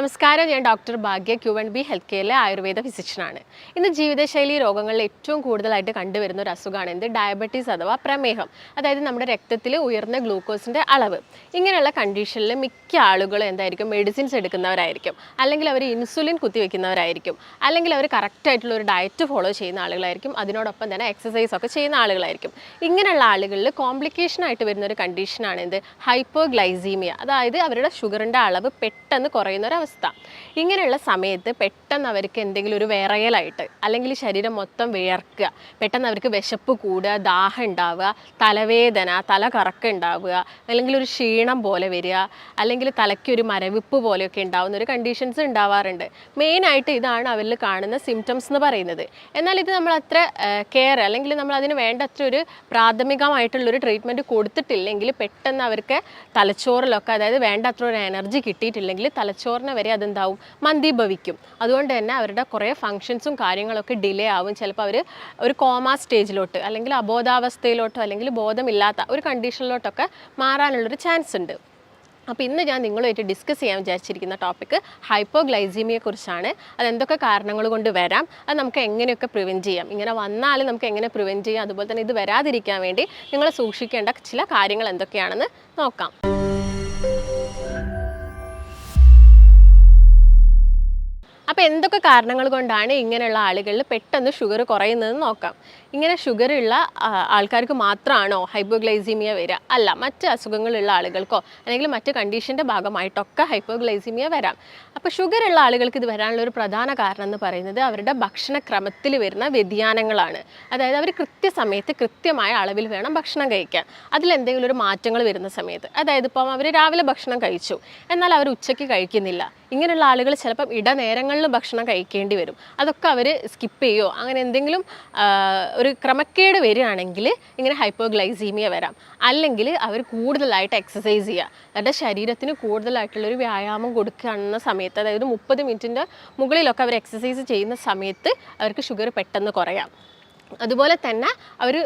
നമസ്കാരം ഞാൻ doctor Bhagya Q and B health കെയറിലെ Ayurveda ഫിസിഷ്യനാണ്. ഇന്ന് ജീവിതശൈലി രോഗങ്ങളിൽ ഏറ്റവും കൂടുതലായിട്ട് കണ്ടുവരുന്ന ഒരു അസുഖമാണ് എന്ത്? ഡയബറ്റീസ് അഥവാ പ്രമേഹം. അതായത് നമ്മുടെ രക്തത്തിൽ ഉയർന്ന ഗ്ലൂക്കോസിന്റെ അളവ്. ഇങ്ങനെയുള്ള കണ്ടീഷനിൽ മിക്ക ആളുകളും എന്തായിരിക്കും? മെഡിസിൻസ് എടുക്കുന്നവരായിരിക്കും. അല്ലെങ്കിൽ അവർ ഇൻസുലിൻ കുത്തിവെക്കുന്നവരായിരിക്കും. അല്ലെങ്കിൽ അവർ കറക്റ്റായിട്ടുള്ള ഒരു ഡയറ്റ് ഫോളോ ചെയ്യുന്ന ആളുകളായിരിക്കും. അതിനോടൊപ്പം തന്നെ എക്സസൈസ് ഒക്കെ ചെയ്യുന്ന ആളുകളായിരിക്കും. ഇങ്ങനെയുള്ള ആളുകളിൽ കോംപ്ലിക്കേഷൻ ആയിട്ട് വരുന്ന ഒരു കണ്ടീഷനാണ് എന്ത്? ഹൈപ്പോഗ്ലൈസീമിയ അതായത് അവരുടെ ഷുഗറിന്റെ അളവ് പെട്ടെന്ന് കുറയുന്ന ഒരു ഇങ്ങനെയുള്ള സമയത്ത് പെട്ടെന്ന് അവർക്ക് എന്തെങ്കിലും ഒരു വിറയലായിട്ട് അല്ലെങ്കിൽ ശരീരം മൊത്തം വിയർക്കുക പെട്ടെന്ന് അവർക്ക് വിശപ്പ് കൂടുക ദാഹം ഉണ്ടാവുക തലവേദന തല കറക്കം ഉണ്ടാവുക അല്ലെങ്കിൽ ഒരു ക്ഷീണം പോലെ വരിക അല്ലെങ്കിൽ തലയ്ക്ക് ഒരു മരവിപ്പ് പോലെയൊക്കെ ഉണ്ടാവുന്ന ഒരു കണ്ടീഷൻസ് ഉണ്ടാവാറുണ്ട്. മെയിനായിട്ട് ഇതാണ് അവരിൽ കാണുന്ന സിംറ്റംസ് എന്ന് പറയുന്നത്. എന്നാൽ ഇത് നമ്മൾ അത്ര കെയർ അല്ലെങ്കിൽ നമ്മൾ അതിന് വേണ്ട അത്ര ഒരു പ്രാഥമികമായിട്ടുള്ളൊരു ട്രീറ്റ്മെന്റ് കൊടുത്തിട്ടില്ലെങ്കിൽ പെട്ടെന്ന് അവർക്ക് തലച്ചോറിലൊക്കെ അതായത് വേണ്ട അത്ര ഒരു എനർജി കിട്ടിയിട്ടില്ലെങ്കിൽ തലച്ചോറിനെ വരെ അതെന്താവും? മന്ദീഭവിക്കും. അതുകൊണ്ട് തന്നെ അവരുടെ കുറേ ഫങ്ഷൻസും കാര്യങ്ങളൊക്കെ ഡിലേ ആവും. ചിലപ്പോൾ അവർ ഒരു കോമ സ്റ്റേജിലോട്ട് അല്ലെങ്കിൽ അബോധാവസ്ഥയിലോട്ടോ അല്ലെങ്കിൽ ബോധമില്ലാത്ത ഒരു കണ്ടീഷനിലോട്ടൊക്കെ മാറാനുള്ളൊരു ചാൻസ് ഉണ്ട്. അപ്പോൾ ഇന്ന് ഞാൻ നിങ്ങളുമായിട്ട് ഡിസ്കസ് ചെയ്യാൻ വിചാരിച്ചിരിക്കുന്ന ടോപ്പിക്ക് ഹൈപ്പോഗ്ലൈസീമിയെക്കുറിച്ചാണ് അതെന്തൊക്കെ കാരണങ്ങൾ കൊണ്ട് വരാം? അത് നമുക്ക് എങ്ങനെയൊക്കെ പ്രിവെന്റ് ചെയ്യാം? ഇങ്ങനെ വന്നാൽ നമുക്ക് എങ്ങനെ പ്രിവെന്റ് ചെയ്യാം? അതുപോലെ തന്നെ ഇത് വരാതിരിക്കാൻ വേണ്ടി നിങ്ങൾ സൂക്ഷിക്കേണ്ട ചില കാര്യങ്ങൾ എന്തൊക്കെയാണെന്ന് നോക്കാം. അപ്പോൾ എന്തൊക്കെ കാരണങ്ങൾ കൊണ്ടാണ് ഇങ്ങനെയുള്ള ആളുകളിൽ പെട്ടെന്ന് ഷുഗർ കുറയുന്നതെന്ന് നോക്കാം. ഇങ്ങനെ ഷുഗർ ഉള്ള ആൾക്കാർക്ക് മാത്രമാണോ ഹൈപ്പോഗ്ലൈസീമിയ വരിക അല്ല മറ്റ് അസുഖങ്ങളുള്ള ആളുകൾക്കോ അല്ലെങ്കിൽ മറ്റ് കണ്ടീഷന്റെ ഭാഗമായിട്ടൊക്കെ ഹൈപ്പോഗ്ലൈസീമിയ വരാം. അപ്പോൾ ഷുഗർ ഉള്ള ആളുകൾക്ക് ഇത് വരാനുള്ള ഒരു പ്രധാന കാരണം എന്ന് പറയുന്നത് അവരുടെ ഭക്ഷണക്രമത്തിൽ വരുന്ന വ്യതിയാനങ്ങളാണ്. അതായത് അവർ കൃത്യസമയത്ത് കൃത്യമായ അളവിൽ വേണം ഭക്ഷണം കഴിക്കാൻ. അതിലെന്തെങ്കിലും ഒരു മാറ്റങ്ങൾ വരുന്ന സമയത്ത്. അതായത് ഇപ്പം അവർ രാവിലെ ഭക്ഷണം കഴിച്ചു. എന്നാൽ അവർ ഉച്ചയ്ക്ക് കഴിക്കുന്നില്ല. ഇങ്ങനെയുള്ള ആളുകൾ ചിലപ്പം ഇടനേരങ്ങളിൽ ഭക്ഷണം കഴിക്കേണ്ടി വരും. അതൊക്കെ അവർ സ്കിപ്പ് ചെയ്യുമോ അങ്ങനെ എന്തെങ്കിലും ഒരു ക്രമക്കേട് വരികയാണെങ്കിൽ ഇങ്ങനെ ഹൈപ്പോഗ്ലൈസീമിയ വരാം. അല്ലെങ്കിൽ അവർ കൂടുതലായിട്ട് എക്സസൈസ് ചെയ്യുക. അവരുടെ ശരീരത്തിന് കൂടുതലായിട്ടുള്ളൊരു വ്യായാമം കൊടുക്കുകയാണെന്ന സമയത്ത് അതായത് മുപ്പത് മിനിറ്റിന്റെ മുകളിലൊക്കെ അവർ എക്സസൈസ് ചെയ്യുന്ന സമയത്ത് അവർക്ക് ഷുഗർ പെട്ടെന്ന് കുറയാം. അതുപോലെ തന്നെ അവർ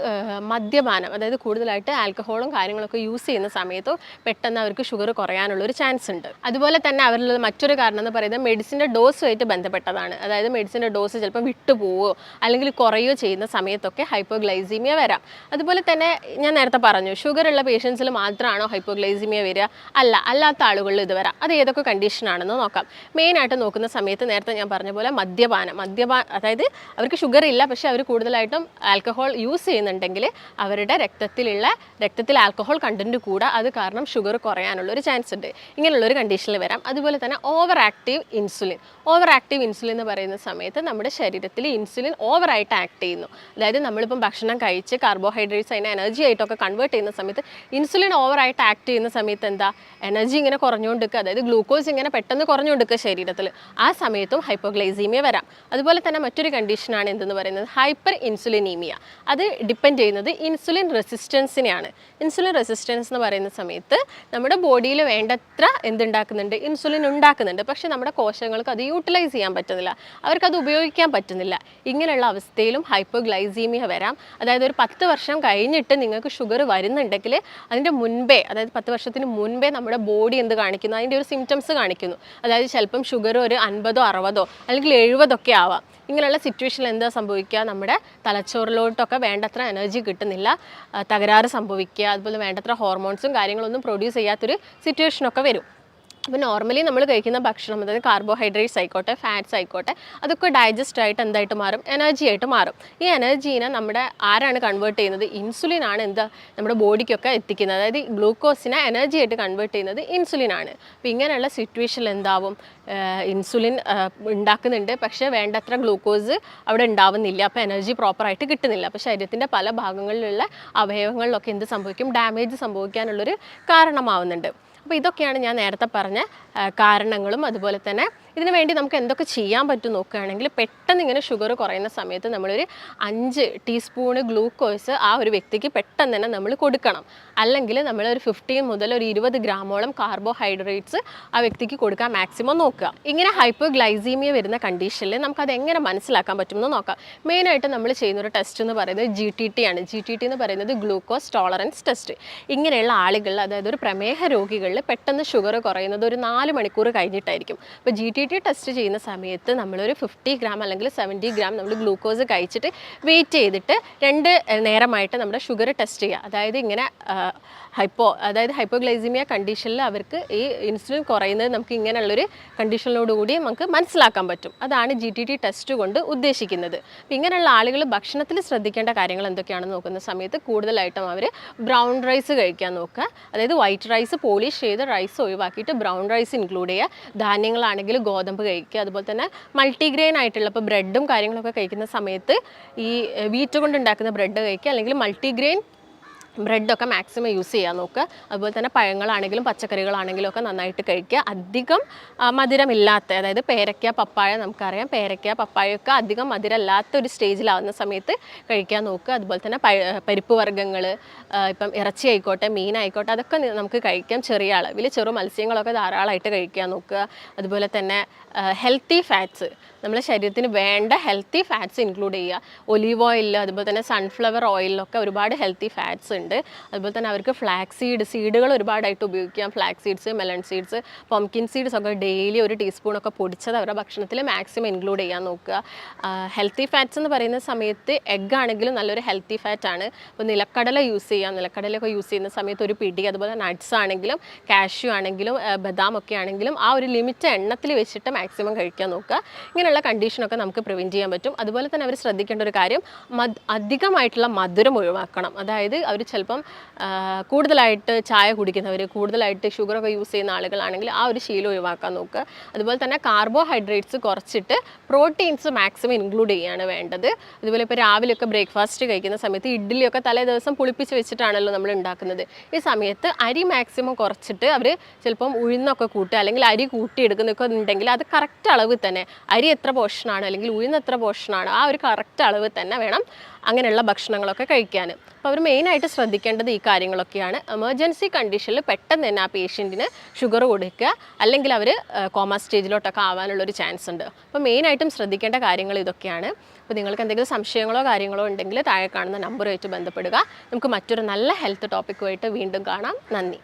മദ്യപാനം അതായത് കൂടുതലായിട്ട് ആൽക്കഹോളും കാര്യങ്ങളൊക്കെ യൂസ് ചെയ്യുന്ന സമയത്തോ പെട്ടെന്ന് അവർക്ക് ഷുഗർ കുറയാനുള്ള ഒരു ചാൻസ് ഉണ്ട്. അതുപോലെ തന്നെ അവരിലുള്ള മറ്റൊരു കാരണം എന്ന് പറയുന്നത് മെഡിസിന്റെ ഡോസുമായിട്ട് ബന്ധപ്പെട്ടതാണ്. അതായത് മെഡിസിന്റെ ഡോസ് ചിലപ്പോൾ വിട്ടുപോവോ അല്ലെങ്കിൽ കുറയോ ചെയ്യുന്ന സമയത്തൊക്കെ ഹൈപ്പോഗ്ലൈസീമിയ വരാം. അതുപോലെ തന്നെ ഞാൻ നേരത്തെ പറഞ്ഞു ഷുഗർ ഉള്ള പേഷ്യൻസിൽ മാത്രമാണോ ഹൈപ്പോഗ്ലൈസീമിയ വരിക? അല്ല അല്ലാത്ത ആളുകളിൽ ഇത് വരാം. അത് ഏതൊക്കെ കണ്ടീഷനാണെന്ന് നോക്കാം. മെയിനായിട്ട് നോക്കുന്ന സമയത്ത് നേരത്തെ ഞാൻ പറഞ്ഞ പോലെ മദ്യപാനം മദ്യപാ അതായത് അവർക്ക് ഷുഗർ ഇല്ല പക്ഷേ അവർ കൂടുതലായിട്ടും ആൽക്കഹോൾ യൂസ് ചെയ്യുന്നുണ്ടെങ്കിൽ അവരുടെ രക്തത്തിലുള്ള രക്തത്തിൽ ആൽക്കഹോൾ കണ്ടന്റ് കൂടാ. അത് കാരണം ഷുഗർ കുറയാനുള്ള ഒരു ചാൻസ് ഉണ്ട്. ഇങ്ങനെയുള്ള ഒരു കണ്ടീഷനിൽ വരാം. അതുപോലെ തന്നെ over active insulin over active insulin എന്ന് പറയുന്ന സമയത്ത് നമ്മുടെ ശരീരത്തിൽ ഇൻസുലിൻ ഓവറായിട്ട് ആക്ട് ചെയ്യുന്നു. അതായത് നമ്മളിപ്പം ഭക്ഷണം കഴിച്ച് കാർബോഹൈഡ്രേറ്റ്സ് അതിനെ എനർജി ആയിട്ടൊക്കെ കൺവേർട്ട് ചെയ്യുന്ന സമയത്ത് ഇൻസുലിൻ ഓവറായിട്ട് ആക്ട് ചെയ്യുന്ന സമയത്ത് എന്താ? എനർജി ഇങ്ങനെ കുറഞ്ഞുകൊണ്ടിരിക്കുക. അതായത് ഗ്ലൂക്കോസ് ഇങ്ങനെ പെട്ടെന്ന് കുറഞ്ഞുകൊണ്ടിരിക്കുക ശരീരത്തിൽ ആ സമയത്തും ഹൈപ്പോഗ്ലൈസീമിയ വരാം. അതുപോലെ തന്നെ മറ്റൊരു കണ്ടീഷനാണ് എന്തെന്ന് പറയുന്നത്? Hyper insulinaemia. അത് ഡിപ്പെൻഡ് ചെയ്യുന്നത് ഇൻസുലിൻ റെസിസ്റ്റൻസിനെയാണ്. ഇൻസുലിൻ റെസിസ്റ്റൻസ് എന്ന് പറയുന്ന സമയത്ത് നമ്മുടെ ബോഡിയിൽ വേണ്ടത്ര എന്തുണ്ടാക്കുന്നുണ്ട്? ഇൻസുലിൻ ഉണ്ടാക്കുന്നുണ്ട്. പക്ഷേ നമ്മുടെ കോശങ്ങൾക്ക് അത് യൂട്ടിലൈസ് ചെയ്യാൻ പറ്റുന്നില്ല. അവർക്കത് ഉപയോഗിക്കാൻ പറ്റുന്നില്ല. ഇങ്ങനെയുള്ള അവസ്ഥയിലും ഹൈപ്പോഗ്ലൈസീമിയ വരാം. അതായത് ഒരു പത്ത് വർഷം കഴിഞ്ഞിട്ട് നിങ്ങൾക്ക് ഷുഗർ വരുന്നുണ്ടെങ്കിൽ അതിന്റെ മുൻപേ അതായത് പത്ത് വർഷത്തിന് മുൻപേ നമ്മുടെ ബോഡി എന്ത് കാണിക്കുന്നു? അതിന്റെ ഒരു സിംറ്റംസ് കാണിക്കുന്നു. അതായത് ചിലപ്പം ഷുഗർ ഒരു അൻപതോ അറുപതോ അല്ലെങ്കിൽ എഴുപതൊക്കെ ആവാം. ഇങ്ങനെയുള്ള സിറ്റുവേഷനിൽ എന്താ സംഭവിക്കുക? നമ്മുടെ തലച്ചോറിലോട്ടൊക്കെ വേണ്ടത്ര എനർജി കിട്ടുന്നില്ല. തകരാറ് സംഭവിക്കുക. അതുപോലെ വേണ്ടത്ര ഹോർമോൺസും കാര്യങ്ങളൊന്നും പ്രൊഡ്യൂസ് ചെയ്യാത്തൊരു സിറ്റുവേഷനൊക്കെ വരും. അപ്പോൾ നോർമലി നമ്മൾ കഴിക്കുന്ന ഭക്ഷണം അതായത് കാർബോഹൈഡ്രേറ്റ്സ് ആയിക്കോട്ടെ ഫാറ്റ്സ് ആയിക്കോട്ടെ അതൊക്കെ ഡൈജസ്റ്റ് ആയിട്ട് എന്തായിട്ട് മാറും? എനർജി ആയിട്ട് മാറും. ഈ എനർജീനെ നമ്മുടെ ആരാണ് കൺവേർട്ട് ചെയ്യുന്നത്? ഇൻസുലിൻ ആണ് എന്താ നമ്മുടെ ബോഡിക്കൊക്കെ എത്തിക്കുന്നത്. അതായത് ഗ്ലൂക്കോസിനെ എനർജി ആയിട്ട് കൺവേർട്ട് ചെയ്യുന്നത് ഇൻസുലിൻ ആണ്. അപ്പോൾ ഇങ്ങനെയുള്ള സിറ്റുവേഷനിൽ എന്താവും? ഇൻസുലിൻ ഉണ്ടാക്കുന്നുണ്ട്. പക്ഷേ വേണ്ടത്ര ഗ്ലൂക്കോസ് അവിടെ ഉണ്ടാവുന്നില്ല. അപ്പോൾ എനർജി പ്രോപ്പറായിട്ട് കിട്ടുന്നില്ല. അപ്പോൾ ശരീരത്തിന്റെ പല ഭാഗങ്ങളിലുള്ള അവയവങ്ങളിലൊക്കെ എന്ത് സംഭവിക്കും? ഡാമേജ് സംഭവിക്കാനുള്ളൊരു കാരണമാവുന്നുണ്ട്. അപ്പോൾ ഇതൊക്കെയാണ് ഞാൻ നേരത്തെ പറഞ്ഞ കാരണങ്ങളും അതുപോലെ തന്നെ ഇതിനു വേണ്ടി നമുക്ക് എന്തൊക്കെ ചെയ്യാൻ പറ്റും നോക്കുകയാണെങ്കിൽ പെട്ടെന്ന് ഇങ്ങനെ ഷുഗർ കുറയുന്ന സമയത്ത് നമ്മളൊരു അഞ്ച് ടീസ്പൂണ് ഗ്ലൂക്കോസ് ആ ഒരു വ്യക്തിക്ക് പെട്ടെന്ന് തന്നെ നമ്മൾ കൊടുക്കണം. അല്ലെങ്കിൽ നമ്മൾ ഒരു ഫിഫ്റ്റീൻ മുതൽ ഒരു ഇരുപത് ഗ്രാമോളം കാർബോഹൈഡ്രേറ്റ്സ് ആ വ്യക്തിക്ക് കൊടുക്കാൻ മാക്സിമം നോക്കുക. ഇങ്ങനെ ഹൈപ്പോഗ്ലൈസീമിയ വരുന്ന കണ്ടീഷനിൽ നമുക്കത് എങ്ങനെ മനസ്സിലാക്കാൻ പറ്റുമെന്ന് നോക്കാം. മെയിനായിട്ട് നമ്മൾ ചെയ്യുന്ന ഒരു ടെസ്റ്റ് എന്ന് പറയുന്നത് ജി ടി ടി ആണ്. ജി ടി ടി എന്ന് പറയുന്നത് ഗ്ലൂക്കോസ് ടോളറൻസ് ടെസ്റ്റ് ഇങ്ങനെയുള്ള ആളുകൾ അതായത് ഒരു പ്രമേഹ രോഗികളിൽ പെട്ടെന്ന് ഷുഗർ കുറയുന്നത് ഒരു നാല് മണിക്കൂർ കഴിഞ്ഞിട്ടായിരിക്കും. അപ്പോൾ ജി ടി ടി ടെസ്റ്റ് ചെയ്യുന്ന സമയത്ത് നമ്മളൊരു ഫിഫ്റ്റി ഗ്രാം അല്ലെങ്കിൽ സെവന്റി ഗ്രാം നമ്മൾ ഗ്ലൂക്കോസ് കഴിച്ചിട്ട് വെയിറ്റ് ചെയ്തിട്ട് രണ്ട് നേരമായിട്ട് നമ്മുടെ ഷുഗർ ടെസ്റ്റ് ചെയ്യുക. അതായത് ഇങ്ങനെ ഹൈപ്പോ അതായത് ഹൈപ്പോഗ്ലൈസിമിയ കണ്ടീഷനിൽ അവർക്ക് ഈ ഇൻസുലിൻ കുറയുന്നത് നമുക്ക് ഇങ്ങനെയുള്ളൊരു കണ്ടീഷനിലോടുകൂടി നമുക്ക് മനസ്സിലാക്കാൻ പറ്റും. അതാണ് ജി ടി ടി ടെസ്റ്റ് കൊണ്ട് ഉദ്ദേശിക്കുന്നത്. ഇങ്ങനെയുള്ള ആളുകൾ ഭക്ഷണത്തിൽ ശ്രദ്ധിക്കേണ്ട കാര്യങ്ങൾ എന്തൊക്കെയാണെന്ന് നോക്കുന്ന സമയത്ത് കൂടുതലായിട്ടും അവർ ബ്രൗൺ റൈസ് കഴിക്കാൻ നോക്കുക. അതായത് വൈറ്റ് റൈസ് പോളിഷ് ചെയ്ത റൈസ് ഒഴിവാക്കിയിട്ട് ബ്രൗൺ റൈസ് ഇൻക്ലൂഡ് ചെയ്യുക. ധാന്യങ്ങളാണെങ്കിൽ ഗോതമ്പ് കഴിക്കുക. അതുപോലെ തന്നെ മൾട്ടിഗ്രെയിൻ ആയിട്ടുള്ള ഇപ്പോൾ ബ്രെഡും കാര്യങ്ങളൊക്കെ കഴിക്കുന്ന സമയത്ത് ഈ വീറ്റ് കൊണ്ട് ഉണ്ടാക്കുന്ന ബ്രെഡ് കഴിക്കുക. അല്ലെങ്കിൽ മൾട്ടിഗ്രെയിൻ ബ്രെഡൊക്കെ മാക്സിമം യൂസ് ചെയ്യാൻ നോക്കുക അതുപോലെ തന്നെ പഴങ്ങളാണെങ്കിലും പച്ചക്കറികളാണെങ്കിലും ഒക്കെ നന്നായിട്ട് കഴിക്കുക. അധികം മധുരമില്ലാത്ത അതായത് പേരയ്ക്ക പപ്പായ നമുക്കറിയാം. പേരയ്ക്ക പപ്പായൊക്കെ അധികം മധുരമില്ലാത്ത ഒരു സ്റ്റേജിലാവുന്ന സമയത്ത് കഴിക്കാൻ നോക്കുക അതുപോലെ തന്നെ പരിപ്പ് വർഗങ്ങൾ ഇപ്പം ഇറച്ചി ആയിക്കോട്ടെ മീനായിക്കോട്ടെ അതൊക്കെ നമുക്ക് കഴിക്കാം ചെറിയ അളവിൽ ചെറു മത്സ്യങ്ങളൊക്കെ ധാരാളമായിട്ട് കഴിക്കാൻ നോക്കുക. അതുപോലെ തന്നെ ഹെൽത്തി ഫാറ്റ്സ് നമ്മുടെ ശരീരത്തിന് വേണ്ട ഹെൽത്തി ഫാറ്റ്സ് ഇൻക്ലൂഡ് ചെയ്യുക. ഒലീവ് ഓയിൽ അതുപോലെ തന്നെ സൺഫ്ലവർ ഓയിലിലൊക്കെ ഒരുപാട് ഹെൽത്തി ഫാറ്റ്സ് ഉണ്ട്. അതുപോലെ തന്നെ അവർക്ക് ഫ്ലാക്സ് സീഡ് സീഡുകൾ ഒരുപാടായിട്ട് ഉപയോഗിക്കാം. Flax seeds melon seeds pumpkin seeds ഒക്കെ ഡെയിലി ഒരു ടീസ്പൂണൊക്കെ പൊടിച്ചത് അവരുടെ ഭക്ഷണത്തിൽ മാക്സിമം ഇൻക്ലൂഡ് ചെയ്യാൻ നോക്കുക. ഹെൽത്തി ഫാറ്റ്സ് എന്ന് പറയുന്ന സമയത്ത് എഗ് ആണെങ്കിലും നല്ലൊരു ഹെൽത്തി ഫാറ്റ് ആണ്. ഇപ്പോൾ നിലക്കടല യൂസ് ചെയ്യാം. നിലക്കടലയൊക്കെ യൂസ് ചെയ്യുന്ന സമയത്ത് ഒരു പിടി അതുപോലെ നട്ട്സ് ആണെങ്കിലും കാഷ്യൂ ആണെങ്കിലും ബദാം ഒക്കെ ആണെങ്കിലും ആ ഒരു ലിമിറ്റ് എണ്ണത്തിൽ വെച്ചിട്ട് മാക്സിമം കഴിക്കാൻ നോക്കുക. ഇങ്ങനെയുള്ള കണ്ടീഷനൊക്കെ നമുക്ക് പ്രിവെന്റ് ചെയ്യാൻ പറ്റും. അതുപോലെ തന്നെ അവർ ശ്രദ്ധിക്കേണ്ട ഒരു കാര്യം മദ് അധികമായിട്ടുള്ള മധുരം ഒഴിവാക്കണം. അതായത് അവർ ചിലപ്പം കൂടുതലായിട്ട് ചായ കുടിക്കുന്നവർ കൂടുതലായിട്ട് ഷുഗറൊക്കെ യൂസ് ചെയ്യുന്ന ആളുകളാണെങ്കിൽ ആ ഒരു ശീലം ഒഴിവാക്കാൻ നോക്കുക. അതുപോലെ തന്നെ കാർബോഹൈഡ്രേറ്റ്സ് കുറച്ചിട്ട് പ്രോട്ടീൻസ് മാക്സിമം ഇൻക്ലൂഡ് ചെയ്യുകയാണ് വേണ്ടത്. അതുപോലെ ഇപ്പോൾ രാവിലെയൊക്കെ ബ്രേക്ക്ഫാസ്റ്റ് കഴിക്കുന്ന സമയത്ത് ഇഡ്ഡലിയൊക്കെ തലേ ദിവസം പുളിപ്പിച്ച് വെച്ചിട്ടാണല്ലോ നമ്മൾ ഉണ്ടാക്കുന്നത്. ഈ സമയത്ത് അരി മാക്സിമം കുറച്ചിട്ട് അവർ ചിലപ്പം ഉഴുന്നൊക്കെ കൂട്ടുക അല്ലെങ്കിൽ അരി കൂട്ടിയെടുക്കുന്നൊക്കെ ഉണ്ടെങ്കിൽ അത് കറക്റ്റ് അളവ് തന്നെ അരി എത്ര പോർഷനാണ് അല്ലെങ്കിൽ ഉഴുന്ന് എത്ര പോർഷനാണ് ആ ഒരു കറക്റ്റ് അളവ് തന്നെ വേണം അങ്ങനെയുള്ള ഭക്ഷണങ്ങളൊക്കെ കഴിക്കാൻ. അപ്പോൾ അവർ മെയിനായിട്ട് ശ്രദ്ധിക്കേണ്ടത് ഈ കാര്യങ്ങളൊക്കെയാണ്. എമർജൻസി കണ്ടീഷനിൽ പെട്ടെന്ന് തന്നെ ആ പേഷ്യന്റിന് ഷുഗർ കൊടുക്കുക. അല്ലെങ്കിൽ അവർ കോമ സ്റ്റേജിലോട്ടൊക്കെ ആവാനുള്ള ഒരു ചാൻസ് ഉണ്ട്. അപ്പോൾ മെയിനായിട്ടും ശ്രദ്ധിക്കേണ്ട കാര്യങ്ങൾ ഇതൊക്കെയാണ്. അപ്പോൾ നിങ്ങൾക്ക് എന്തെങ്കിലും സംശയങ്ങളോ കാര്യങ്ങളോ ഉണ്ടെങ്കിൽ താഴെ കാണുന്ന നമ്പറുമായിട്ട് ബന്ധപ്പെടുക. നമുക്ക് മറ്റൊരു നല്ല ഹെൽത്ത് ടോപ്പിക്കുമായിട്ട് വീണ്ടും കാണാം. നന്ദി.